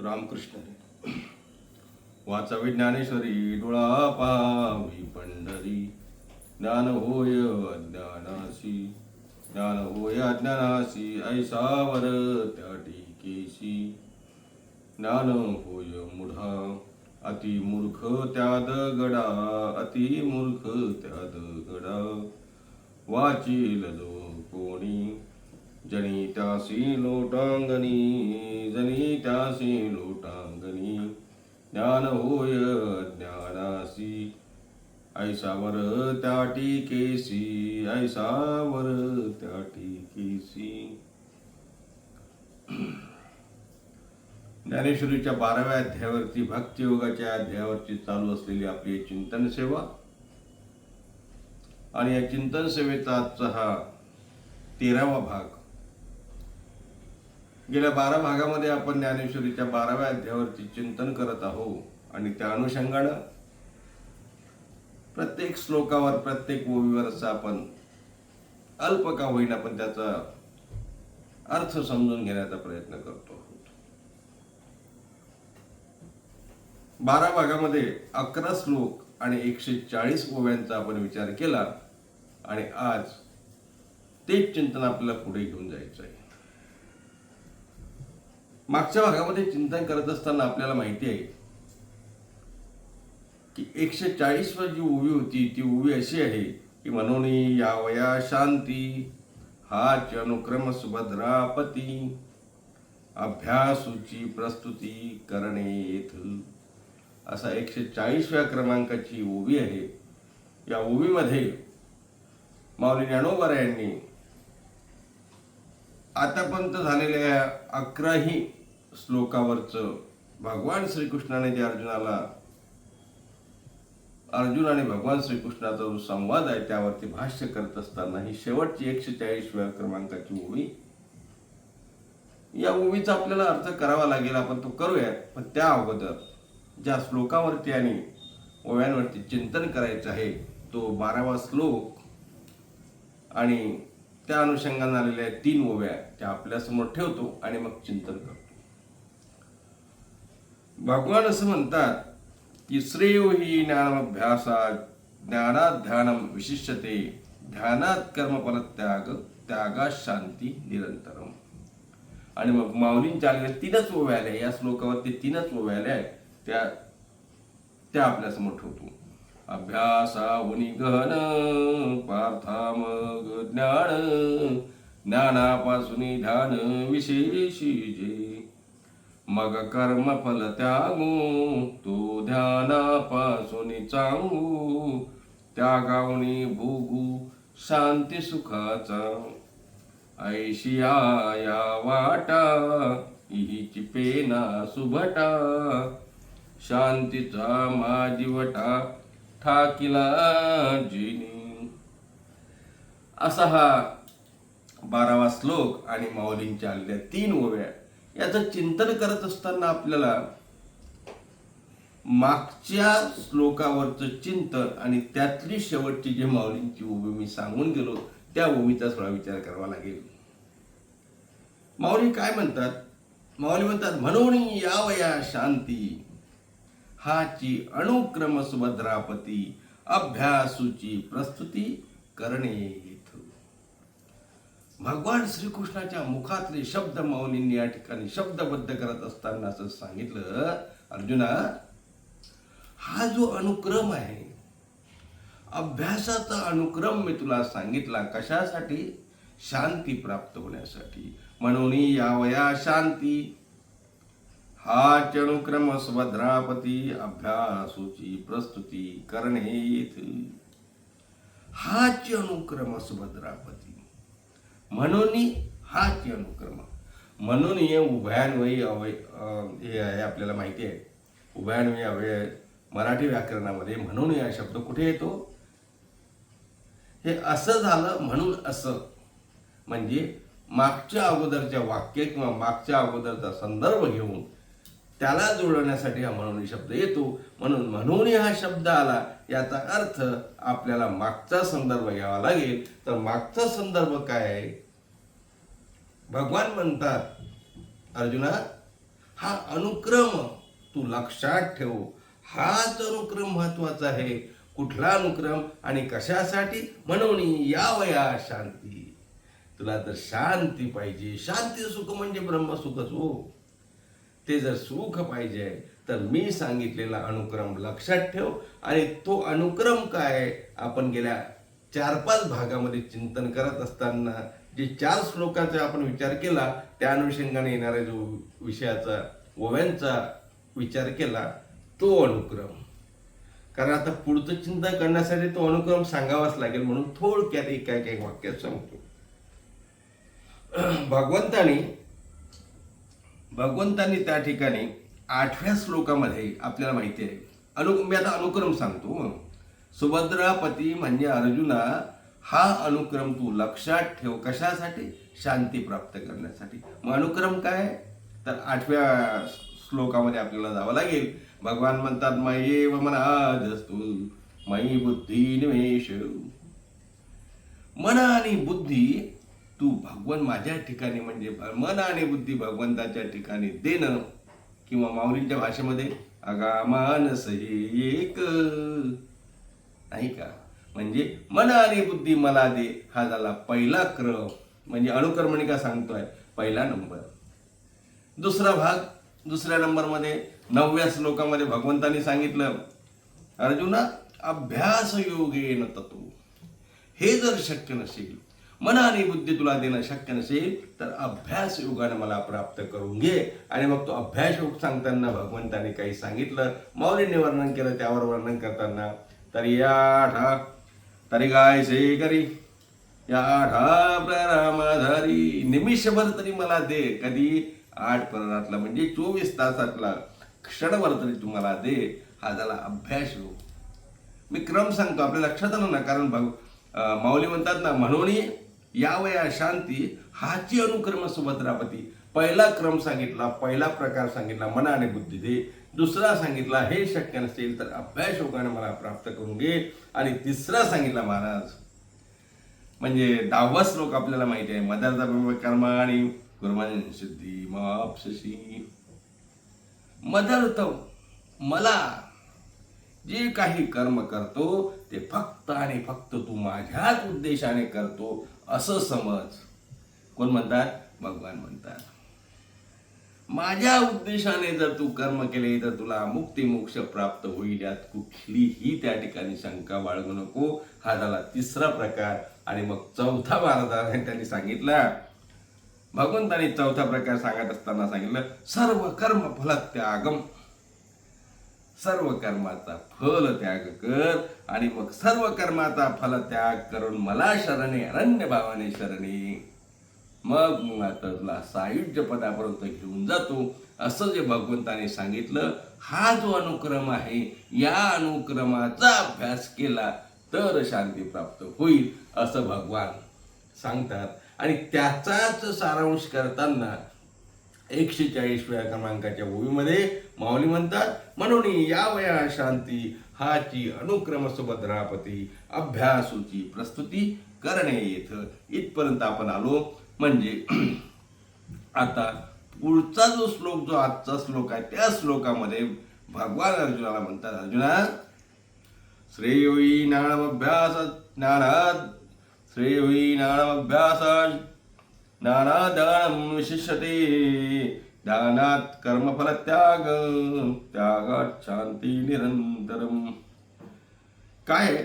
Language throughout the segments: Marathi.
रामकृष्ण हरी. वाचावी ज्ञानेश्वरी डोळा पावी पंढरी. ज्ञान होय अज्ञानासी ज्ञान होय अज्ञानासी ऐसावर त्या टीकेशी. ज्ञान होय मुढा अति मूर्ख त्या दगडा अति मूर्ख त्या दगडा वाचील जो कोणी जनी त्यासी लोटांगणी जनी त्यासी लोटांगणी ज्ञान होय ज्ञानासी ऐसावर त्या टीकेसी ऐसावर त्या टीकेसी ज्ञानेश्वरीच्या बाराव्या अध्यायावरती भक्तियोगाच्या अध्यायावरची चालू असलेली आपली चिंतन सेवा आणि या चिंतन सेवेचा आजचा हा तेरावा भाग गेल्या बारा भागामध्ये आपण ज्ञानेश्वरीच्या बाराव्या अध्यायावरती चिंतन करत आहोत. आणि त्या अनुषंगानं प्रत्येक श्लोकावर प्रत्येक ओवीवर असं आपण अल्प का होईल आपण त्याचा अर्थ समजून घेण्याचा प्रयत्न करतो आहोत. बारा भागामध्ये अकरा श्लोक आणि एकशे चाळीस ओव्यांचा आपण विचार केला आणि आज तेच चिंतन आपल्याला पुढे घेऊन जायचं आहे. मागच्या भागामध्ये चिंतन करत असताना आपल्याला माहिती आहे की एकशे चाळीस वर जी उभी होती ती उभी अशी आहे की मनोनी यावया शांती हाच अनुक्रम सुभद्रापती अभ्यासूची प्रस्तुती करणे येथ असा एकशे चाळीसव्या क्रमांकाची ओवी आहे. या ओवीमध्ये माऊली ज्ञानोबा यांनी आतापर्यंत झालेल्या अकराही श्लोकावरचं भगवान श्रीकृष्णाने जे अर्जुनाला अर्जुन आणि भगवान श्रीकृष्णाचा जो संवाद आहे त्यावरती भाष्य करत असताना ही शेवटची एकशे चाळीसव्या क्रमांकाची ओळी या ओळीचा आपल्याला अर्थ करावा लागेल आपण तो करूया पण त्या अगोदर ज्या श्लोकावरती आणि ओव्यांवरती चिंतन करायचं आहे तो बारावा श्लोक आणि त्या अनुषंगाने आलेल्या तीन ओव्या त्या आपल्यासमोर ठेवतो आणि मग चिंतन करतो. भगवान असं म्हणतात की श्रेयो ही ज्ञानाभ्यासात ज्ञानात ध्यानम विशिष्यते। ध्यानात कर्मफल त्याग त्यागात शांती निरंतरम आणि मग माऊलींच्या आलेल्या तीनच ओव्या या या श्लोकावरती तीनच ओव्या आल्या त्या त्या आपल्यासमोर ठेवतो. अभ्यासावनी गहन पार्था मग ज्ञान ज्ञानापासून ध्यान विशेषी जे मग कर्म फल त्यागू तो ध्यानापासून चांगू. त्यागावणी भोगू शांती सुखाचा. ऐशिया या वाटा हिची पेना सुभटा. शांतीचा माझीवटा ठाकिला जिनी. असा हा बारावा श्लोक आणि माऊलींच्या आलेल्या तीन ओव्या. याचं चिंतन करत असताना आपल्याला मागच्या श्लोकावरचं चिंतन आणि त्यातली शेवटची जी माऊलींची उभी मी सांगून गेलो त्या उभीचा थोडा विचार करावा लागेल. माऊली काय म्हणतात? माऊली म्हणतात म्हणून यावया शांती हाची अनुक्रम सुभद्रापती अभ्यासूची प्रस्तुती करणे भगवान श्रीकृष्णाच्या मुखातले शब्द माऊलींनी या ठिकाणी शब्दबद्ध करत असताना असं सांगितलं अर्जुना हा जो अनुक्रम आहे अभ्यासाचा अनुक्रम मी तुला सांगितला कशासाठी? शांती प्राप्त होण्यासाठी. म्हणून यावया शांती. हा अनुक्रम सुभद्रापती अभ्यासूची प्रस्तुती करणे हा चणुक्रम अनुक्रम सुभद्रापती म्हणून हा अनुक्रम. म्हणून हे उभयान्वयी अवय हे आहे आपल्याला माहिती आहे. उभयान्वयी अवय मराठी व्याकरणामध्ये म्हणून हा शब्द कुठे येतो? हे असं झालं म्हणून असं. म्हणजे मागच्या अगोदरच्या वाक्य किंवा मागच्या अगोदरचा संदर्भ घेऊन त्याला जोडण्यासाठी हा म्हणून शब्द येतो. म्हणून म्हणून हा शब्द आला याचा अर्थ आपल्याला मागचा संदर्भ घ्यावा लागेल. तर मागचा संदर्भ काय आहे? भगवान म्हणतात अर्जुना हा अनुक्रम तू लक्षात ठेव. हाच अनुक्रम महत्त्वाचा आहे. कुठला अनुक्रम आणि कशासाठी? म्हणून यावया शांती. तुला तर शांती पाहिजे. शांती सुख म्हणजे ब्रह्मसुखच हो. ते जर सुख पाहिजे तर मी सांगितलेला अनुक्रम लक्षात ठेव आणि तो अनुक्रम काय? आपण गेल्या चार पाच भागामध्ये चिंतन करत असताना जे चार श्लोकाचा आपण विचार केला त्या अनुषंगाने येणाऱ्या जो विषयाचा ओव्यांचा विचार केला तो अनुक्रम. कारण आता पुढचं चिंतन करण्यासाठी तो अनुक्रम सांगावाच लागेल म्हणून थोडक्यात एका काय वाक्यात सांगतो. भगवंतानी भगवंतांनी त्या ठिकाणी आठव्या श्लोकामध्ये आपल्याला माहिती आहे. अनु मी आता अनुक्रम सांगतो. सुभद्रापती म्हणजे अर्जुना हा अनुक्रम तू लक्षात ठेव कशासाठी? शांती प्राप्त करण्यासाठी. मग अनुक्रम काय? तर आठव्या श्लोकामध्ये आपल्याला जावं लागेल. भगवान म्हणतात मये व मनाधस्तू मयी बुद्धी निमेश मन आणि बुद्धी तू भगवान माझ्या ठिकाणी म्हणजे मन आणि बुद्धी भगवंताच्या ठिकाणी देणं किंवा माऊलींच्या भाषेमध्ये अगा मानस एक. नाही का? म्हणजे मन आणि बुद्धी मला दे. हा झाला पहिला क्रम. म्हणजे अनुकर्मणिका सांगतोय? पहिला नंबर. दुसरा भाग दुसऱ्या नंबरमध्ये नवव्या श्लोकामध्ये भगवंतांनी सांगितलं अर्जुना अभ्यास योगेन तत्व हे जर शक्य नसेल मन आणि बुद्धी तुला देणं शक्य नसेल तर अभ्यास योगानं मला प्राप्त करून घे. आणि मग तो अभ्यास योग सांगताना भगवंताने काही सांगितलं. मौलीने वर्णन केलं त्यावर वर्णन करताना तर या ठा तरी गाय से करी या ठा प्ररामाधारी निमिषभर तरी मला दे कधी? आठ प्ररातला म्हणजे चोवीस तासातला क्षणभर तरी तुम्हाला दे. हा झाला अभ्यास योग मी क्रम सांगतो आपल्या लक्षात आलं ना? कारण भाऊ माऊली म्हणतात ना म्हणून यावया शांती हाची अनुक्रम सुभद्रापती. पहिला क्रम सांगितला पहिला प्रकार सांगितला मन आणि बुद्धी दे. दुसरा सांगितला हे शक्य नसेल तर अभ्यास योगाने मला प्राप्त करून घे. आणि तिसरा सांगितला महाराज म्हणजे दहावा श्लोक आपल्याला माहिती आहे मदर्थ कर्म आणि गुरुमान सिद्धी मापसशी मदर्थ मला जे काही कर्म करतो ते फक्त आणि फक्त तू माझ्याच उद्देशाने करतो असं समज. कोण म्हणतात? भगवान म्हणतात. माझ्या उद्देशाने जर तू कर्म केले तर तुला मुक्ती मोक्ष प्राप्त होईल. यात कुठलीही त्या ठिकाणी शंका बाळगू नको. हा झाला तिसरा प्रकार. आणि मग चौथा महाराजांनी त्यांनी सांगितला भगवंताने चौथा प्रकार सांगत असताना सांगितलं सर्व कर्म फल त्यागम. सर्व कर्माचा फल त्याग कर. आणि मग सर्व कर्माचा फल त्याग करून मला शरणे अरण्य भावाने शरणे. मग मग तुला सायुज्य पदापर्यंत घेऊन जातो. असं जे भगवंताने सांगितलं हा जो अनुक्रम आहे या अनुक्रमाचा अभ्यास केला तर शांती प्राप्त होईल असं भगवान सांगतात. आणि त्याचाच सारांश करताना एकशे चाळीसव्या क्रमांकाच्या ओळीमध्ये माऊली म्हणतात म्हणून या वया शांती हाची अनुक्रम सुभद्रापती अभ्यासूची प्रस्तुती करणे येथ. इथपर्यंत आपण आलो. म्हणजे आता पुढचा जो श्लोक जो आजचा श्लोक आहे त्या श्लोकामध्ये भगवान अर्जुनाला म्हणतात अर्जुना श्रेयोई ज्ञानमभ्यास ज्ञानात श्रेयोई ज्ञानमभ्यास ज्ञानादानं विशिष्यते ज्ञानात कर्मफल त्याग त्यागात शांती निरंतरम काय आहे?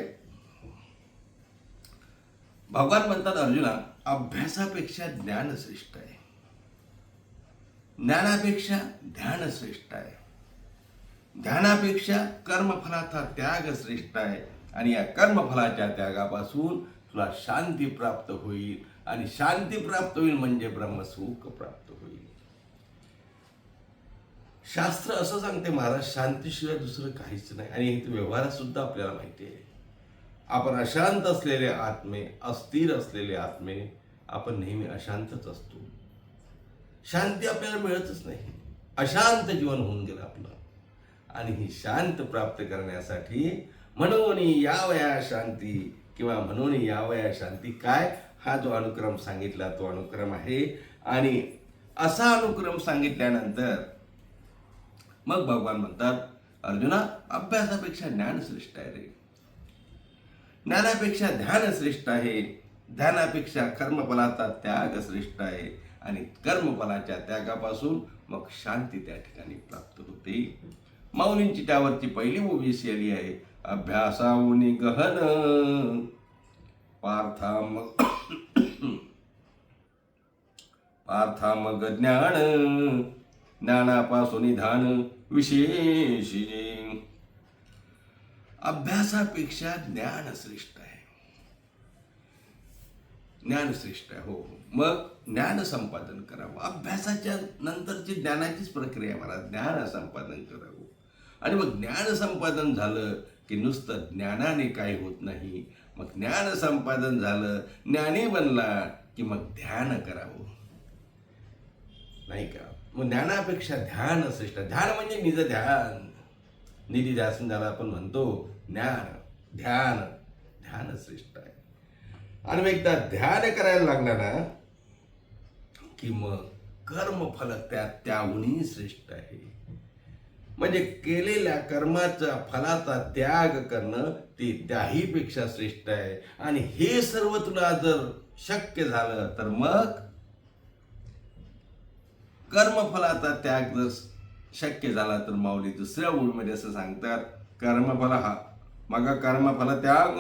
भगवान म्हणतात अर्जुना अभ्यासापेक्षा ज्ञान श्रेष्ठ आहे. ज्ञानापेक्षा ध्यान श्रेष्ठ आहे. ध्यानापेक्षा कर्मफलाचा त्याग श्रेष्ठ आहे आणि या कर्मफलाच्या त्यागापासून तुला शांती प्राप्त होईल आणि शांती प्राप्त होईल म्हणजे ब्रह्मसुख प्राप्त होईल. शास्त्र असं सांगते महाराज शांतीशिवाय दुसरं काहीच नाही आणि हे व्यवहारात सुद्धा आपल्याला माहिती आहे. आपण अशांत असलेले आत्मे अस्थिर असलेले आत्मे आपण नेहमी अशांतच असतो. शांती आपल्याला मिळतच नाही. अशांत जीवन होऊन गेलं आपलं. आणि ही शांत प्राप्त करण्यासाठी म्हणून यावया शांती किंवा म्हणून यावया शांती काय? हा जो अनुक्रम सांगितला तो अनुक्रम आहे. आणि असा अनुक्रम सांगितल्यानंतर मग भगवान म्हणतात अर्जुना अभ्यासापेक्षा ज्ञान श्रेष्ठ आहे रे. ज्ञानापेक्षा ध्यान श्रेष्ठ आहे. ध्यानापेक्षा कर्मफलाचा त्याग श्रेष्ठ आहे. आणि कर्मफलाच्या त्यागापासून मग शांती त्या ठिकाणी प्राप्त होते. माऊलींची त्यावरची पहिली ओबीसी आली आहे अभ्यासाऊनी गहन. पार्था मग पार्था मग ज्ञान. ज्ञानापासून निधान. विशेष अभ्यासापेक्षा ज्ञान श्रेष्ठ आहे. ज्ञान श्रेष्ठ आहे हो, हो मग ज्ञान संपादन करावं. अभ्यासाच्या नंतरची ज्ञानाचीच प्रक्रिया मला ज्ञान संपादन करावं. आणि मग ज्ञान संपादन झालं की नुसतं ज्ञानाने काही होत नाही. मग ज्ञान संपादन झालं ज्ञानी बनला की मग ध्यान करावं. नाही का? मग ज्ञानापेक्षा ध्यान श्रेष्ठ. ध्यान म्हणजे निज ध्यान निधी ध्यासन ज्याला आपण म्हणतो ज्ञान ध्यान ध्यान श्रेष्ठ आहे. आणि मग एकदा ध्यान करायला लागला ना की मग कर्मफल त्या त्याहूनही श्रेष्ठ आहे. म्हणजे केलेल्या कर्माचा फलाचा त्याग करणं ते त्याहीपेक्षा श्रेष्ठ आहे. आणि हे सर्व तुला जर शक्य झालं तर मग कर्मफलाचा त्याग जर शक्य झाला तर माऊली दुसऱ्या ओळीमध्ये असं सांगतात कर्मफल हा. मग कर्मफल त्याग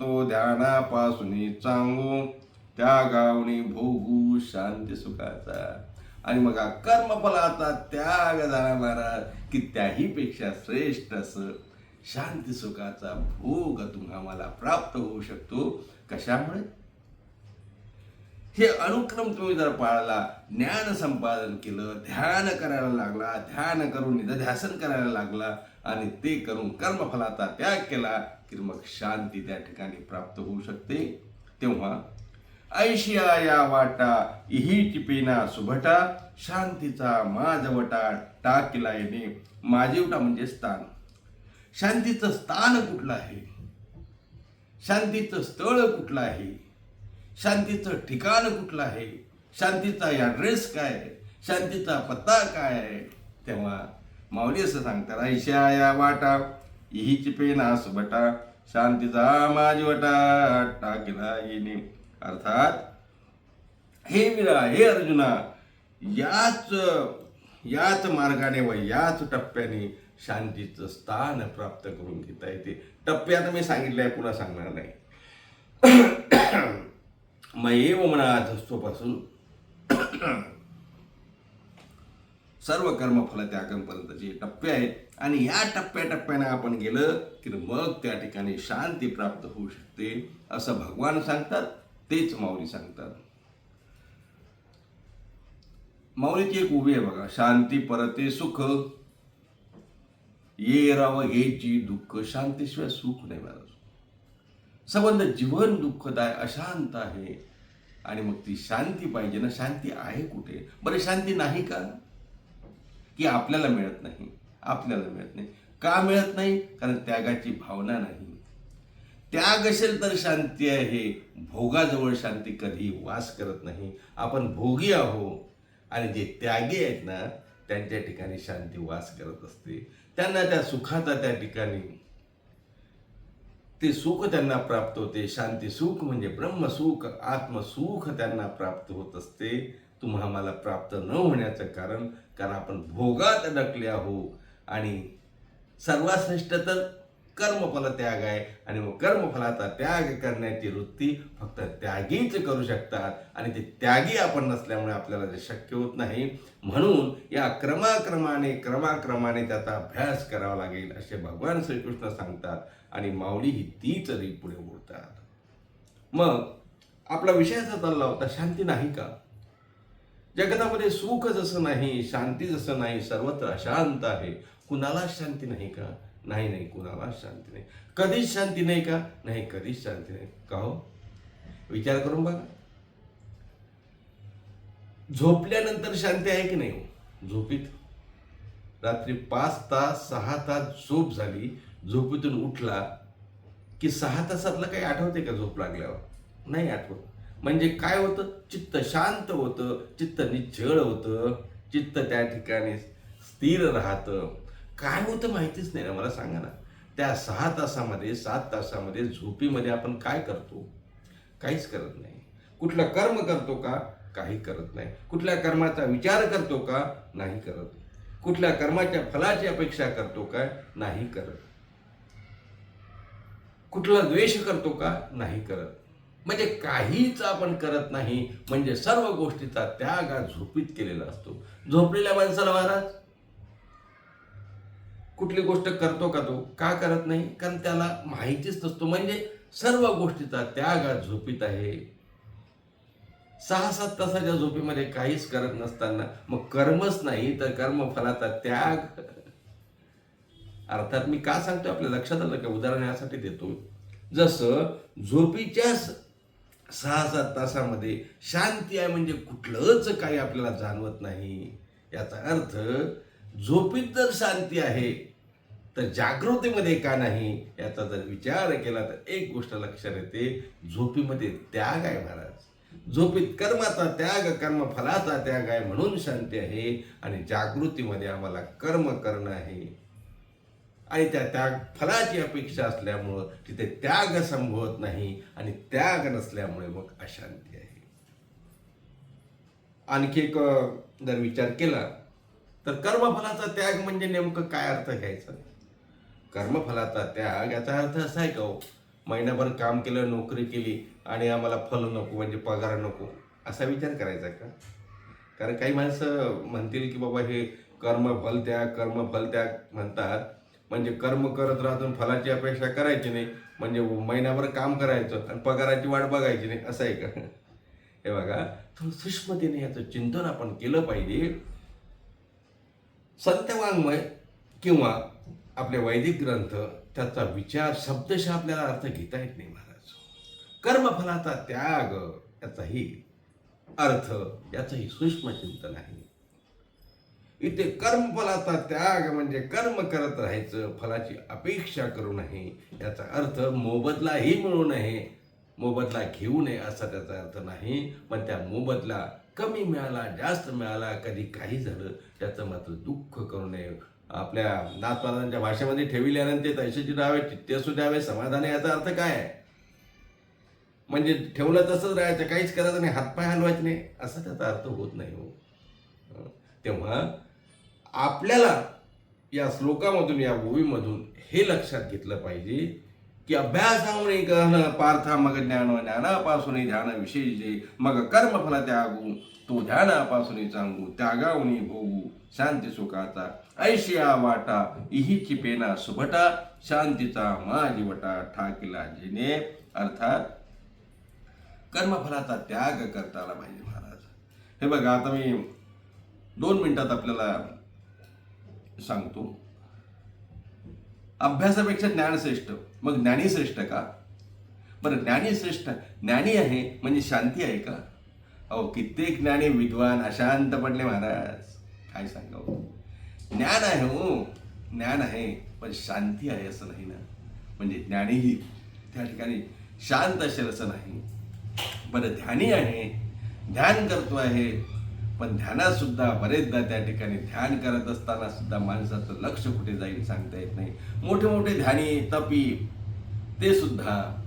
तो ध्यानापासून चांगू. त्यागावणी भोगू शांती सुखाचा. आणि मग कर्मफलाचा त्याग झाला महाराज की त्याहीपेक्षा श्रेष्ठ असं शांती सुखाचा भोग तुम्हाला प्राप्त होऊ शकतो. कशामुळे? हे अनुक्रम तुम्ही जर पाळला ज्ञान संपादन केलं ध्यान करायला लागला ध्यान करून निधध्यासन करायला लागला आणि ते करून कर्मफलाचा त्याग केला की मग शांती त्या ठिकाणी प्राप्त होऊ शकते. तेव्हा ऐशिया या वाटा इही टिपेना सुभटा शांतीचा माझवटा टाकिला येणे माझेवटा म्हणजे स्थान. शांतीचं स्थान कुठलं आहे? शांतीचं स्थळ कुठलं आहे? शांतीचं ठिकाण कुठलं आहे? शांतीचा ॲड्रेस काय आहे? शांतीचा पत्ता काय आहे? तेव्हा माऊली असं सांगतात ऐशा या वाटा हिची पेना सुबटा शांतीचा माझवटा टाकला येणे अर्थात हे मीरा हे अर्जुना याच याच मार्गाने व याच टप्प्याने शांतीचं स्थान प्राप्त करून घेता येते. टप्प्यात मी सांगितलं आहे पुन्हा सांगणार नाही. मयेव म्हणा धस्तोपासून सर्व कर्मफल त्यागांपर्यंतचे टप्पे आहेत आणि या टप्प्याटप्प्याने आपण गेलं की मग त्या ठिकाणी शांती प्राप्त होऊ शकते असं भगवान सांगतात तेच माऊली सांगतात. माऊलीची एक उभी आहे बघा शांती परते सुख ये राव हेची दुःख शांतीशिवाय सुख नाही मला सबंध जीवन दुःखदाय अशांत आहे. आणि मग ती शांती पाहिजे ना. शांती आहे कुठे? बरं शांती नाही का? की आपल्याला मिळत नाही. आपल्याला मिळत नाही. का मिळत नाही? कारण त्यागाची भावना नाही. त्याग असेल तर शांती आहे. भोगाजवळ शांती कधी वास करत नाही. आपण भोगी आहो. आणि जे त्यागी आहेत ना त्यांच्या ठिकाणी शांती वास करत असते. त्यांना त्या सुखाचा त्या ठिकाणी ते सुख त्यांना प्राप्त होते. शांती सुख म्हणजे ब्रह्मसुख आत्मसुख त्यांना प्राप्त होत असते. तुम्हा मला प्राप्त न होण्याचं कारण कारण आपण भोगात अडकले आहो. आणि सर्वात श्रेष्ठ तर कर्मफल त्याग आहे. आणि मग कर्मफलाचा त्याग करण्याची वृत्ती फक्त त्यागीच करू शकतात. आणि ते त्यागी आपण नसल्यामुळे आपल्याला ते शक्य होत नाही. म्हणून या क्रमाक्रमाने क्रमाक्रमाने त्याचा अभ्यास करावा लागेल असे भगवान श्रीकृष्ण सांगतात. आणि माऊली ही तीच री पुढे बोलतात. मग आपला विषयाचा चालला होता शांती नाही का? जगतामध्ये सुख जसं नाही शांती जसं नाही सर्वत्र अशांत आहे. कुणालाच शांती नाही का? नाही नाही कुणाला शांती नाही. कधीच शांती नाही का? नाही कधीच शांती नाही. का हो? विचार करून बघा. झोपल्यानंतर शांती आहे की नाही हो? झोपीत. रात्री पाच तास सहा तास झोप झाली झोपेतून उठला की सहा तासातलं काही आठवते का झोप लागल्यावर? नाही आठवत. म्हणजे काय होतं? चित्त शांत होतं चित्त निश्चळ होतं चित्त त्या ठिकाणी स्थिर राहतं. काय होतं माहितीच नाही ना मला सांगा ना. त्या सहा तासामध्ये सात तासामध्ये झोपीमध्ये आपण काय करतो? काहीच करत नाही. कुठलं कर्म करतो का? काही करत नाही. कुठल्या कर्माचा विचार करतो का? नाही करत. कुठल्या कर्माच्या फलाची अपेक्षा करतो का? नाही करत. कुठला द्वेष करतो का? नाही करत. म्हणजे काहीच आपण करत नाही म्हणजे सर्व गोष्टीचा त्याग हा झोपीत केलेला असतो. झोपलेल्या माणसाला महाराज कुठली गोष्ट करतो का तो? का करत नाही? कारण त्याला माहितीच नसतो. म्हणजे सर्व गोष्टीचा त्याग हा झोपीत आहे. सहा सात तासाच्या झोपीमध्ये काहीच करत नसताना मग कर्मच नाही तर कर्मफलाचा त्याग अर्थात मी का सांगतो आपल्या लक्षात आलं का? उदाहरण यासाठी देतो. जसं झोपीच्या सहा सात तासामध्ये शांती आहे म्हणजे कुठलंच काही आपल्याला जाणवत नाही. याचा अर्थ झोपीत जर शांती आहे तर जागृतीमध्ये का नाही? याचा जर विचार केला तर एक गोष्ट लक्षात येते झोपीमध्ये त्याग आहे महाराज. झोपीत कर्माचा त्याग कर्म फलाचा त्याग आहे म्हणून शांती आहे आणि जागृतीमध्ये आम्हाला कर्म करणं आहे. आणि त्या त्याग फलाची अपेक्षा असल्यामुळं तिथे त्याग संभवत नाही आणि त्याग नसल्यामुळे मग अशांती आहे. आणखी एक जर विचार केला तर कर्मफलाचा त्याग म्हणजे नेमकं काय अर्थ घ्यायचा? कर्मफलाचा त्याग याचा अर्थ असा आहे का हो? महिनाभर काम केलं नोकरी केली आणि आम्हाला फल नको म्हणजे पगार नको असा विचार करायचा का? कारण काही माणसं म्हणतील की बाबा हे कर्मफल त्याग कर्मफल त्याग म्हणतात म्हणजे कर्म करत राहून फलाची अपेक्षा करायची नाही म्हणजे महिनाभर काम करायचं आणि पगाराची वाट बघायची नाही असं आहे का? हे बघा थोडं सूक्ष्मतेने याचं चिंतन आपण केलं पाहिजे. सत्यवाङ्मय किंवा आपले वैदिक ग्रंथ त्याचा विचार शब्दशः आपल्याला अर्थ घेता येत नाही महाराज. कर्मफलाचा त्याग याचाही अर्थ याचंही सूक्ष्म चिंतन आहे. इथे कर्मफलाचा त्याग म्हणजे कर्म करत राहायचं फलाची अपेक्षा करू नये. याचा अर्थ मोबदलाही मिळू नये. मोबदला घेऊ नये असा त्याचा अर्थ नाही. पण त्या मोबदला कमी मिळाला जास्त मिळाला कधी काही झालं त्याचं मात्र दुःख करू नये. आपल्या नातवादांच्या भाषेमध्ये ठेविल्यानंतर तैशाची द्यावे चित्ते असू द्यावे समाधान याचा अर्थ काय? आहे म्हणजे ठेवलं तसंच राहायचं काहीच करायचं नाही हातपाय हलवायचे नाही. असा त्याचा अर्थ होत नाही हो. तेव्हा आपल्याला या श्लोकामधून या ओवीमधून हे लक्षात घेतलं पाहिजे की अभ्यासामुळे गहन पार्था मग ज्ञान ज्ञानापासून ध्यान जे मग कर्मफला त्यागू तो ध्यानापासून चांगू त्यागावणी भोगू शांती सुखाचा ऐशिया वाटा इहीची पेना सुभटा शांतीचा माझी वटा ठाकिला जिने. अर्थात कर्मफलाचा त्याग करता आला पाहिजे महाराज. हे बघा आता मी दोन मिनिटात आपल्याला सांगतो. अभ्यासापेक्षा ज्ञान श्रेष्ठ मग ज्ञानी श्रेष्ठ का? बरं ज्ञानी श्रेष्ठ ज्ञानी आहे म्हणजे शांती आहे का? अहो कित्येक ज्ञानी विद्वान अशांत पडले महाराज. काय सांगावं? ज्ञान आहे हो. ज्ञान आहे पण शांती आहे असं नाही ना? म्हणजे ज्ञानीही त्या ठिकाणी शांत असेल असं नाही. बरं ध्यानी आहे. ध्यान करतो आहे. पण ध्यानात सुद्धा बरेचदा त्या ठिकाणी ध्यान करत असताना सुद्धा माणसाचं लक्ष कुठे जाईल सांगता येत नाही. मोठे मोठे ध्यानी तपी ते सुद्धा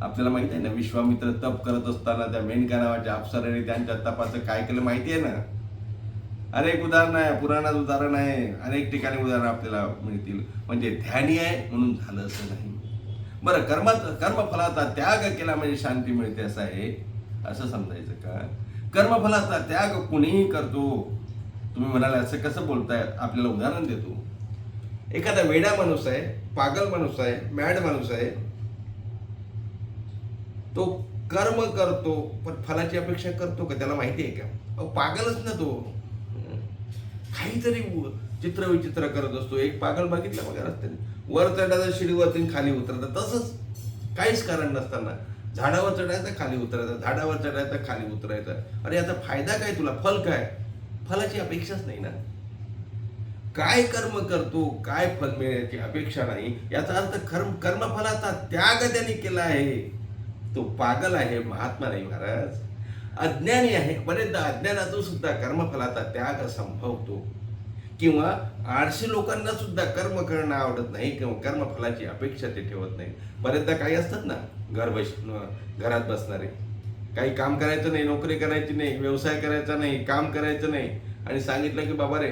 आपल्याला माहिती आहे ना विश्वामित्र तप करत असताना त्या मेनका नावाच्या अप्सराने त्यांच्या तपाचं काय केलं माहिती आहे ना? अनेक उदाहरण आहे पुराणात उदाहरण आहे अनेक ठिकाणी उदाहरणं आपल्याला मिळतील. म्हणजे ध्यानी आहे म्हणून झालं असं नाही. बरं कर्मात कर्मफलाचा त्याग केला म्हणजे शांती मिळते असं आहे. असं समजायचं का? कर्मफलाचा त्याग कुणीही करतो. तुम्ही म्हणाले असं कसं बोलताय आपल्याला उदाहरण देतो. एखादा वेडा माणूस आहे पागल माणूस आहे मॅड माणूस आहे. तो कर्म करतो पण फलाची अपेक्षा करतो का? त्याला माहिती आहे का? अहो पागलच ना तो. काहीतरी चित्र विचित्र करत असतो. एक पागल बघितलं बघा रस्त्याने. वर चढायचं शिडीवरती खाली उतरतात तसंच काहीच कारण नसताना. झाडावर चढायचं खाली उतरायचं. झाडावर चढायचं खाली उतरायचं. अरे याचा फायदा काय तुला? फल काय? फलाची अपेक्षाच नाही ना. काय कर्म करतो काय फल मिळण्याची अपेक्षा नाही? याचा अर्थ कर्म कर्मफलाचा त्याग त्यांनी केला आहे. तो पागल आहे महात्मा नाही महाराज. अज्ञानी आहे बरेचदा अज्ञानातून सुद्धा कर्मफलाचा त्याग संभवतो. किंवा आळशी लोकांना सुद्धा कर्म करणं आवडत नाही किंवा कर्मफलाची अपेक्षा ते ठेवत नाही. बरेचदा काही असतात ना घर बस घरात बसणारे. काही काम करायचं नाही नोकरी करायची नाही व्यवसाय करायचा नाही काम करायचं नाही. आणि सांगितलं की बाबा रे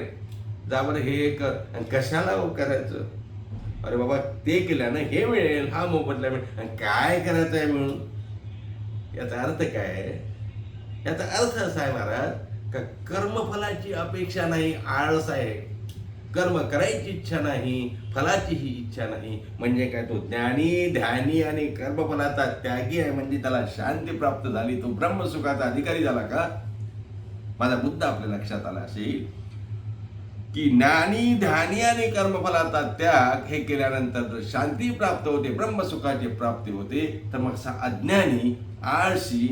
जा बरं हे कर आणि कशाला हो करायचं? अरे बाबा ते केल्यानं हे मिळेल हा मोबदला मिळेल. आणि काय करायचं आहे म्हणून? याचा अर्थ काय आहे? याचा अर्थ असा आहे महाराज का कर्मफलाची अपेक्षा नाही आळस आहे. कर्म करायची इच्छा नाही फलाची ही इच्छा नाही. म्हणजे काय तो ज्ञानी ध्यानी आणि कर्मफलाचा त्यागी आहे म्हणजे त्याला शांती प्राप्त झाली तो ब्रह्मसुखाचा अधिकारी झाला का? माझा मुद्दा आपल्या लक्षात आला असेल की ज्ञानी ध्यानी आणि कर्मफलाचा त्याग हे केल्यानंतर जर शांती प्राप्त होते ब्रह्मसुखाची प्राप्ती होते तर मग सा अज्ञानी आळशी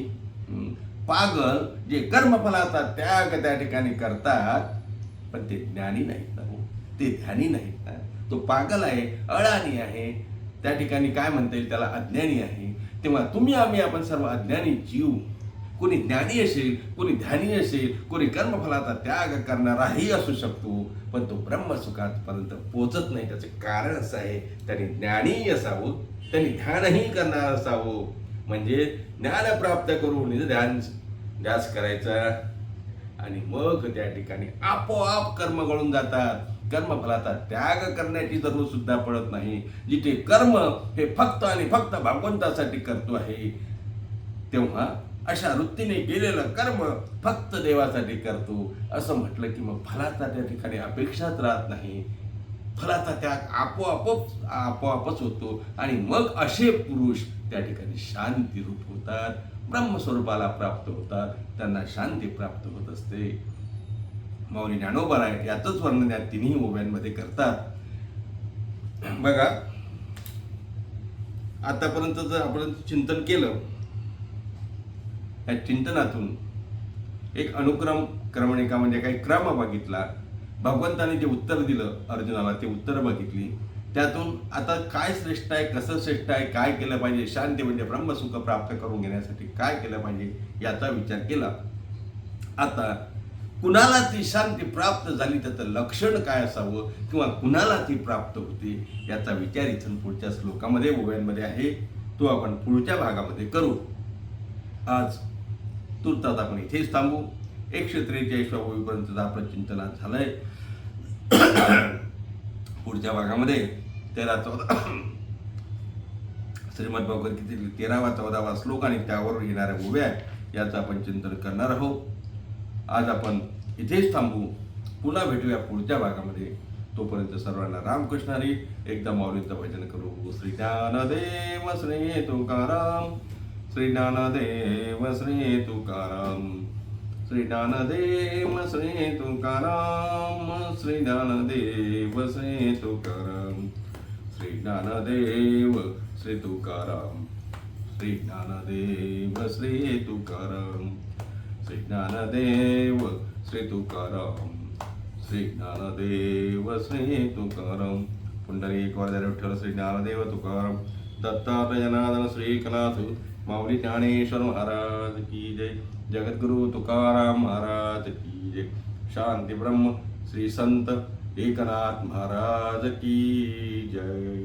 पागल जे कर्मफलाचा त्याग त्या ठिकाणी करतात पण ते ज्ञानी नाहीत. ते ध्यानी नाही ना तो पागल आहे अळानी आहे. त्या ठिकाणी काय म्हणता येईल त्याला? अज्ञानी आहे. तेव्हा तुम्ही आम्ही आपण सर्व अज्ञानी जीव. कोणी ज्ञानी असेल कोणी ध्यानी असेल कोणी कर्मफलाचा त्याग करणाराही असू शकतो. पण तो ब्रह्मसुखापर्यंत पोचत नाही. त्याचे कारण असं आहे त्याने ज्ञानी असावं त्यांनी ध्यानही करणार असावं. म्हणजे ज्ञान प्राप्त करून ध्यान ध्यास करायचा. आणि मग त्या ठिकाणी आपोआप कर्म गळून जातात. कर्मफलाचा त्याग करण्याची जरूर सुद्धा पडत नाही. जिथे कर्म हे फक्त आणि फक्त भगवंतासाठी करतो आहे तेव्हा अशा वृत्तीने केलेलं कर्म फक्त देवासाठी करतो. असं म्हटलं की मग फलाचा त्या ठिकाणी अपेक्षाच राहत नाही. फलाचा त्याग आपोआपच आपोआपच होतो आणि मग असे पुरुष त्या ठिकाणी शांती रूप होतात ब्रह्मस्वरूपाला प्राप्त होतात त्यांना शांती प्राप्त होत असते. माऊली ज्ञानोबा आहे याचंच वर्णन या तिन्ही ओव्यांमध्ये करतात. बघा. आतापर्यंत जर आपण चिंतन केलं या चिंतनातून एक अनुक्रम क्रमणिका म्हणजे काही क्रम बघितला. भगवंताने जे उत्तर दिलं अर्जुनाला ते उत्तर बघितली. त्यातून आता काय श्रेष्ठ आहे कसं श्रेष्ठ आहे काय केलं पाहिजे शांती म्हणजे ब्रह्मसुख प्राप्त करून घेण्यासाठी काय केलं पाहिजे याचा विचार केला. आता कुणाला ती शांती प्राप्त झाली त्याचं लक्षण काय असावं किंवा कुणाला ती प्राप्त होते याचा विचार इथून पुढच्या श्लोकामध्ये ओव्यांमध्ये आहे. तो आपण पुढच्या भागामध्ये करू. आज तुर्तात आपण इथेच थांबू. एकशे त्रेचाळीसव्या होईपर्यंत आपलं चिंतनात झालंय. पुढच्या भागामध्ये तेरा चौदा श्रीमद भगवद्गीतेतील तेरावा चौदावा श्लोक आणि त्यावर येणाऱ्या ओव्या याचं आपण चिंतन करणार आहोत. आज आपण इथेच थांबू. पुन्हा भेटूया पुढच्या भागामध्ये. तोपर्यंत सर्वांना रामकृष्ण हरी एकदा माऊलींचं भजन करू. श्री ज्ञानदेव श्री तुकाराम श्री ज्ञानदेव श्री तुकाराम श्री ज्ञानदेव श्री तुकाराम श्री ज्ञानदेव श्री तुकाराम श्री ज्ञानदेव श्री तुकाराम श्री ज्ञानदेव श्री तुकाराम श्री ज्ञानदेव श्री तुकाराम श्री ज्ञानदेव श्री तुकाराम पुंडलिक वरदारी विठ्ठल श्री ज्ञानदेव तुकाराम दत्तात्रयनाथन श्री श्रीकनाथ माऊली ज्ञानेश्वर महाराज की जय जगद्गुरु तुकाराम महाराज की जय शांती ब्रह्म श्री संत एकनाथ महाराज की जय